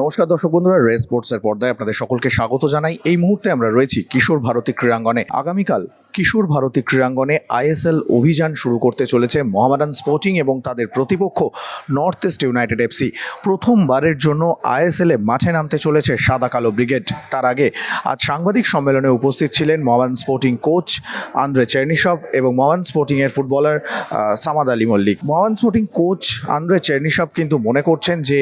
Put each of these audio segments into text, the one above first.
নমস্কার দর্শক বন্ধুরা, রে স্পোর্টসের পর্দায় আপনাদের সকলকে স্বাগত জানাই। এই মুহূর্তে আমরা রয়েছি কিশোর ভারতী ক্রীড়াঙ্গনে। আগামীকাল কিশোর ভারতী ক্রীড়াঙ্গনে আইএসএল অভিযান শুরু করতে চলেছে মোহামেডান স্পোর্টিং এবং তাদের প্রতিপক্ষ নর্থ ইস্ট ইউনাইটেড এফসি। প্রথমবারের জন্য আইএসএল মাঠে নামতে চলেছে সাদা কালো ব্রিগেড। তার আগে আজ সাংবাদিক সম্মেলনে উপস্থিত ছিলেন Mohammedan sporting coach Andrey Chernyshov এবং Mohammedan স্পোর্টিংয়ের footballer Samad Ali Mallick. Mohammedan sporting coach Andrey Chernyshov কিন্তু মনে করছেন যে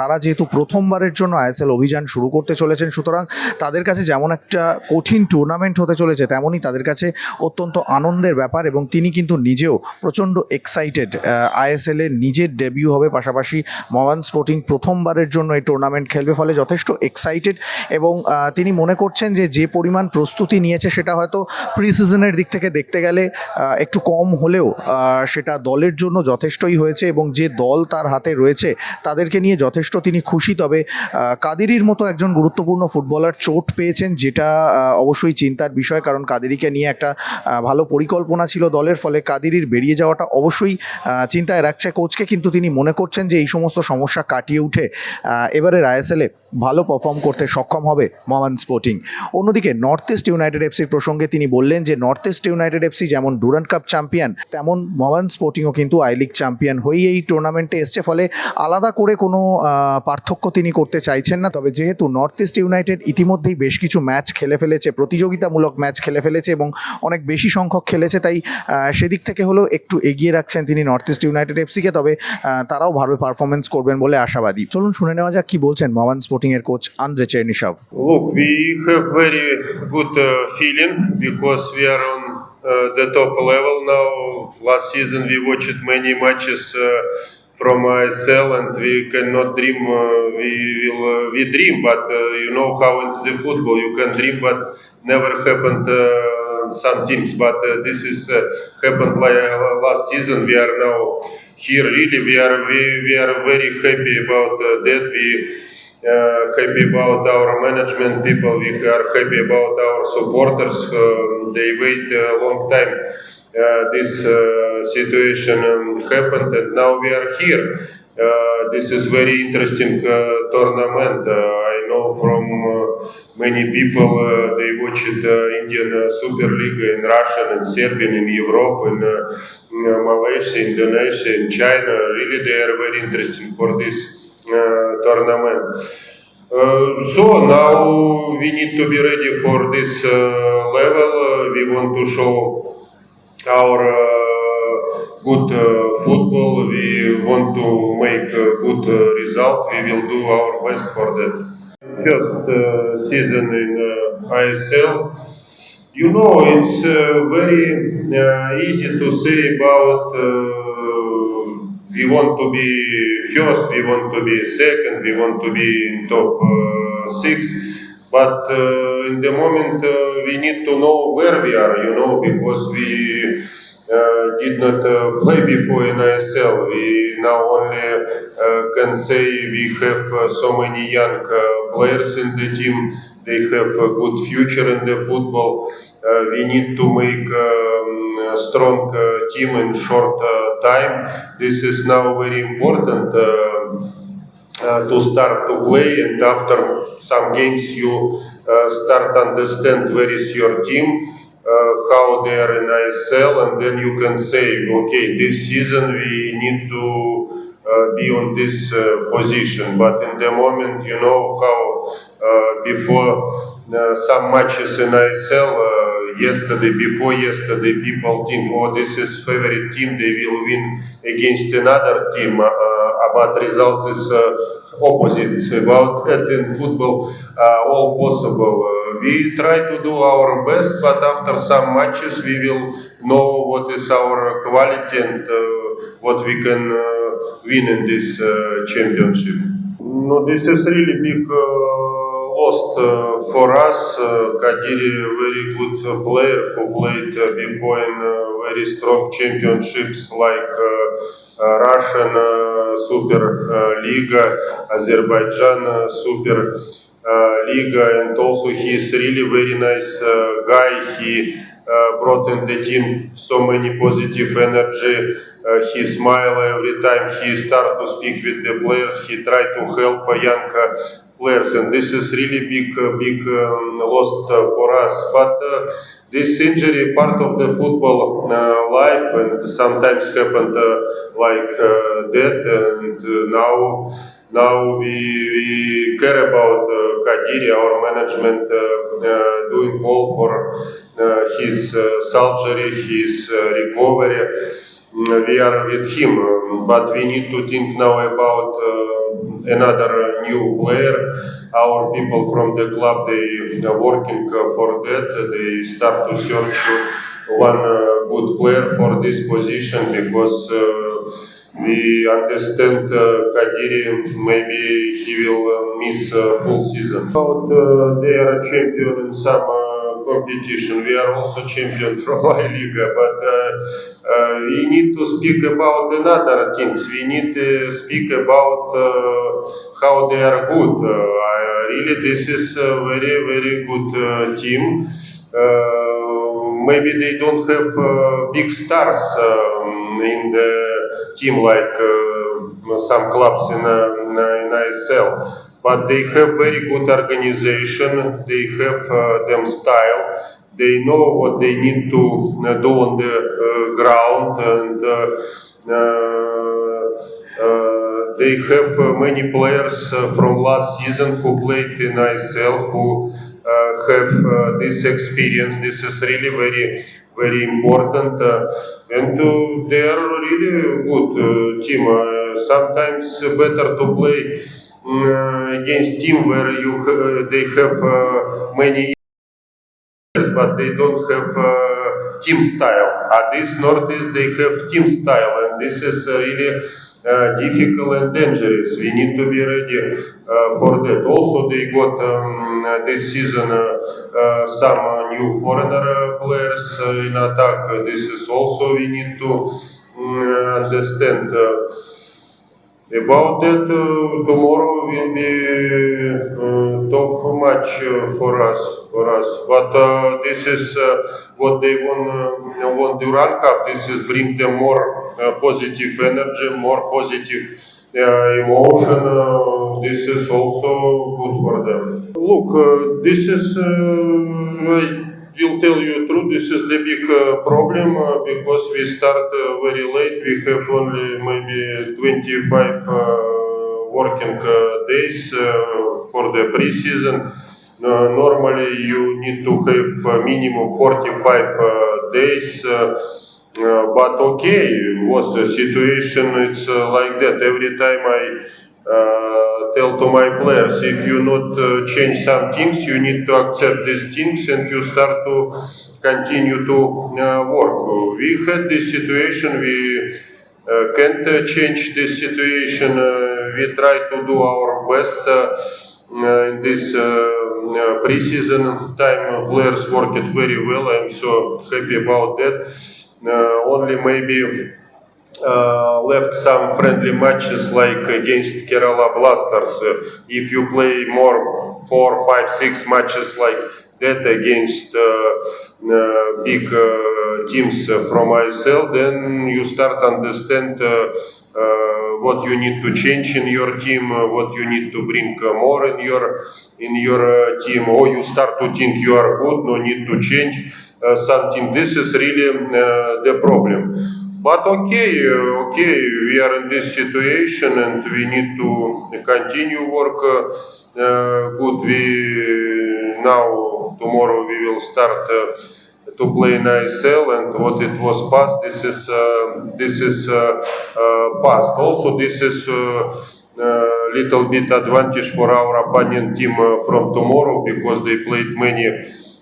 তারা যেহেতু প্রথমবারের জন্য আইএসএল অভিযান শুরু করতে চলেছেন, সুতরাং তাদের কাছে যেমন একটা কঠিন টুর্নামেন্ট হতে চলেছে, তেমনই তাদের কাছে অত্যন্ত আনন্দের ব্যাপার এবং তিনি কিন্তু নিজেও প্রচণ্ড এক্সাইটেড আইএসএল নিজের ডেবিউ হবে পাশাপাশি মোহান স্পোর্টিং প্রথমবারের জন্য এই টুর্নামেন্ট খেলবে, ফলে যথেষ্ট এক্সাইটেড এবং তিনি মনে করছেন যে যে পরিমাণ প্রস্তুতি নিয়েছে সেটা হয়তো প্রি সিজনের দিক থেকে দেখতে গেলে একটু কম হলেও সেটা দলের জন্য যথেষ্টই হয়েছে এবং যে দল তার হাতে রয়েছে তাদেরকে নিয়ে যথেষ্ট তিনি খুশি। তবে কাদেরির মতো একজন গুরুত্বপূর্ণ ফুটবলার চোট পেয়েছেন, যেটা অবশ্যই চিন্তার বিষয়, কারণ কাদেরিকে নিয়ে একটা ভালো পরিকল্পনা ছিল দলের ফলে কাদিরির বেরিয়ে যাওয়াটা অবশ্যই চিন্তায় রাখছে কোচকে কিন্তু তিনি মনে করছেন যে এই সমস্ত সমস্যা কাটিয়ে উঠে এবারে আইএসএলে ভালো পারফর্ম করতে সক্ষম হবে মোহান স্পোর্টিং অন্যদিকে নর্থ ইস্ট ইউনাইটেড এফসির প্রসঙ্গে তিনি বললেন যে নর্থ ইস্ট ইউনাইটেড এফসি যেমন ডুরান্ড কাপ চ্যাম্পিয়ন তেমন মোহান স্পোর্টিংও কিন্তু আই লিগ চ্যাম্পিয়ন হয়েই এই টুর্নামেন্টে এসছে। ফলে আলাদা করে কোনো পার্থক্য তিনি করতে চাইছেন না। তবে যেহেতু নর্থ ইস্ট ইউনাইটেড ইতিমধ্যেই বেশ কিছু ম্যাচ খেলে ফেলেছে, প্রতিযোগিতামূলক ম্যাচ খেলে ফেলেছে এবং অনেক বেশি সংখ্যক খেলেছে, তাই সেদিক থেকে হলেও একটু এগিয়ে রাখছেন তিনি নর্থ ইস্ট ইউনাইটেড এফসিকে তবে তারাও ভালো পারফরমেন্স করবেন বলে আশাবাদী। চলুন শুনে নেওয়া যাক কি বলছেন মোহান স্পোর্টিং এর coach Andre চেরনিসাভ Look, we have very good uh, feeling because we are on uh, the top level now. Last season we watched many matches uh, from ISL and we cannot dream. Uh, we will uh, we dream, but uh, you know how it's the football. You can dream, but never happened. Uh, some teams, but uh, this is uh, happened like uh, last season. We are now here. Really, we are we, we are very happy about uh, that. We uh, happy about our management people. We are happy about our supporters. Um, they wait a long time. Uh, this uh, situation um, happened, and now we are here. Uh, this is very interesting uh, tournament. Uh, I know from uh, many people uh, they watched uh, Indian uh, Super League in Russia and Serbian in Europe uh, in, uh, Malaysia, Indonesia, and China. Really, they are very interesting for this uh, tournament. Uh, so now we need to be ready for this uh, level. Uh, we want to show our uh, good uh, football. We want to make a good uh, result. We will do our best for that. First uh, season in uh, ISL. You know, it's uh, very uh, easy to say about. Uh, we want to be first, we want to be second, we want to be in top uh, six. But uh, in the moment, uh, we need to know where we are, you know, because we uh, did not uh, play before in ISL. We now only uh, can say we have so many young players in the team. They have a good future in the football. Uh, we need to make um, a strong uh, team in short uh, time. This is now very important. Uh, uh, to start to play and after some games you uh, start understand where is your team uh, how they are in ISL and then you can say okay this season we need to uh, be on this uh, position but in the moment you know how before uh, some matches in ISL uh, yesterday before yesterday people think oh this is favorite team they will win against another team uh, but result is uh, opposite about it in football uh, all possible uh, we try to do our best but after some matches we will know what is our quality and uh, what we can uh, win in this uh, championship no this is really big uh, lost uh, for us uh, Kadiri very good player who played uh, before in very strong championships like Russian Super Liga, Azerbaijan Super Liga, and also he is really very nice guy. He uh, brought in the team so many positive energy. Uh, he smile every time he start to speak with the players. He try to help young uh, players, and this is really big, uh, big um, loss uh, for us. But uh, this injury part of the football life, and sometimes happened like that. And now, now we, we care about uh, Kadiri, our management, doing all for his surgery, his recovery. Mm, We are with him, um, but we need to think now about another new player. Our people from the club they are working for that. They start to search for one uh, good player for this position because uh, we understand uh, Kadiri maybe he will uh, miss full season. Uh, they are champion in some. Uh, competition. We are also champion from my liga, but uh, uh, we need to speak about another things. We need to speak about uh, how they are good. Uh, really, this is a very very good uh, team. Uh, maybe they don't have uh, big stars um, in the team like uh, some clubs in, uh, uh, in ISL but they have very good organization. They have uh, them style. They know what they need to uh, do on the uh, ground and uh, uh, uh, they have many players from last season who played in ISL who have this experience. This is really very very important. And they are really good team. Sometimes better to play against team where you they have uh, many years, but they don't have uh, team style. At this Northeast, they have team style, and this is uh, really uh, difficult and dangerous. We need to be ready uh, for that. Also, they got um, this season uh, uh, some new foreigner players in attack. This is also we need to mm, understand. Uh, About that, uh, tomorrow will be uh, tough match uh, for us, for us. But uh, this is uh, what they want, uh, want Duran Cup. This is bring them more uh, positive energy, more positive uh, emotion. Uh, this is also good for them. Look, uh, this is. Uh, will tell you truth. This is the big uh, problem uh, because we start uh, very late. We have only maybe 25 uh, working uh, days uh, for the pre-season. Uh, normally, you need to have uh, minimum 45 uh, days. Uh, uh, but okay, what the situation? It's uh, like that. Every time I uh, tell to my players, if you not uh, change some things, you need to accept these things and you start to continue to uh, work. We had this situation. We uh, can't change this situation. We try to do our best uh, in this uh, uh, pre-season time. Players worked very well. I'm so happy about that. Only maybe left some friendly matches like against Kerala Blasters. Uh, if you play more four, five, six matches like that against uh, uh, big uh, teams uh, from ISL, then you start understand uh, uh, what you need to change in your team, uh, what you need to bring uh, more in your in your uh, team, or you start to think you are good, no need to change uh, something. This is really uh, the problem. But okay, okay, we are in this situation and we need to continue work uh, good. We now tomorrow we will start uh, to play in ISL and what it was past. This is uh, this is uh, uh, past. Also, this is. Uh, uh, little bit advantage for our opponent team uh, from tomorrow because they played many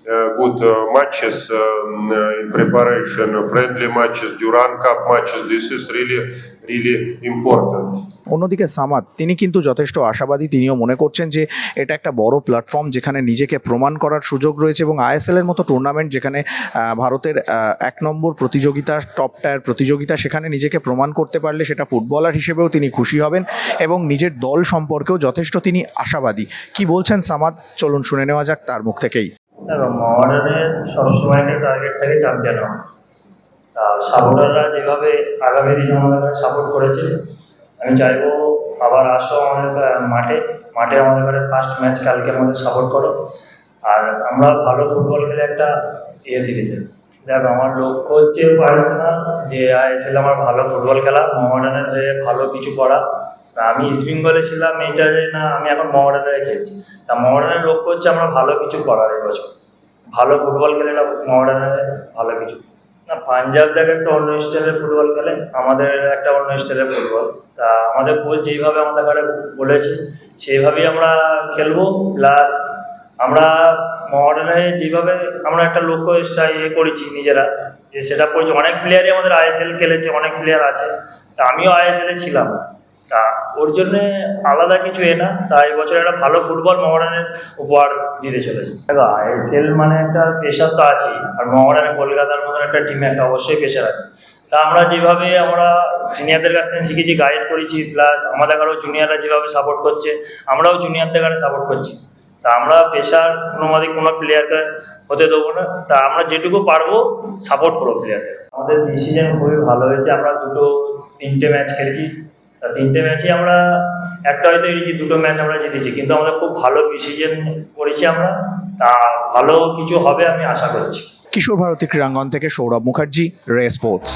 good uh, matches um, uh, in preparation, friendly matches, Duran Cup matches. This is really, really important. অন্যদিকে সামাদ তিনি কিন্তু যথেষ্ট আশাবাদী তিনিও মনে করছেন যে এটা একটা বড় প্ল্যাটফর্ম যেখানে নিজেকে প্রমাণ করার সুযোগ রয়েছে এবং আইএসএল এর মতো টুর্নামেন্ট যেখানে ভারতের এক নম্বর প্রতিযোগিতা টপ টায়ার প্রতিযোগিতা সেখানে নিজেকে প্রমাণ করতে পারলে সেটা ফুটবলার হিসেবেও তিনি খুশি হবেন এবং নিজের দল সম্পর্কেও যথেষ্ট তিনি আশাবাদী কি বলছেন সামাদ চলুন শুনে নেওয়া যাক তার মুখ থেকেই দেখো মডার্নের সবসময় একটা টার্গেট থাকে চ্যাম্পিয়ন হওয়া সাপোর্টাররা যেভাবে আগামী দিনে আমাদের সাপোর্ট করেছে, আমি চাইব আবার আসো আমাদের মাঠে মাঠে আমাদের ঘরে ফার্স্ট ম্যাচ কালকে আমাদের সাপোর্ট করো। আর আমরা ভালো ফুটবল খেলে একটা ইয়ে যাই। দেখো, আমার লক্ষ্য হচ্ছে পার্সোনাল যে আইএসএল আমার ভালো ফুটবল খেলা মহামেডানের হয়ে ভালো কিছু করা। আমি ইস্ট বেঙ্গলে ছিলাম এইটারে না আমি এখন মহামেডানে খেলছি। তা মহামেডানের লক্ষ্য হচ্ছে আমরা ভালো কিছু করার এবছর ভালো ফুটবল খেলে না মহামেডানে ভালো কিছু। না, পাঞ্জাব দেখ একটা অন্য স্টাইলের ফুটবল খেলে, আমাদের একটা অন্য স্টাইলের ফুটবল। তা আমাদের কোচ যেইভাবে আমাদের ঘরে বলেছে, সেইভাবেই আমরা খেলব। প্লাস আমরা মডার্নে যেভাবে আমরা একটা লক্ষ্য ইয়ে করেছি নিজেরা, যে সেটা করেছি। অনেক প্লেয়ারই আমাদের আইএসএল খেলেছে, অনেক প্লেয়ার আছে। তা আমিও আইএসএলে ছিলাম। তা ওর জন্য আলাদা কিছু এ না তাই বছর একটা ভালো ফুটবল মহারানের উপহার দিতে চলেছে। দেখো আইএসএল মানে একটা পেশার তো আছেই, আর মহারানে কলকাতার মতন একটা টিমে একটা অবশ্যই পেশার আছে। তা আমরা যেভাবে আমরা সিনিয়রদের কাছ থেকে শিখেছি গাইড করেছি প্লাস আমাদের কারও জুনিয়ররা যেভাবে সাপোর্ট করছে, আমরাও জুনিয়রদের কাছে সাপোর্ট করছি। তা আমরা পেশার কোনো কোনোভাবে কোনো প্লেয়ারকে হতে দেবো না, তা আমরা যেটুকু পারব সাপোর্ট করব প্লেয়ারদের আমাদের ডিসিশন খুবই ভালো হয়েছে, আমরা দুটো, তিনটে ম্যাচ খেলেছি। তা তিনটে ম্যাচে আমরা, একটা হয়তো এড়িয়েছি দুটো ম্যাচ আমরা জিতেছি, কিন্তু আমরা খুব ভালো ডিসিশন করেছি আমরা, তা ভালো কিছু হবে আমি আশা করছি। কিশোর ভারতী ক্রীড়াঙ্গন থেকে সৌরভ মুখার্জি, রে স্পোর্টস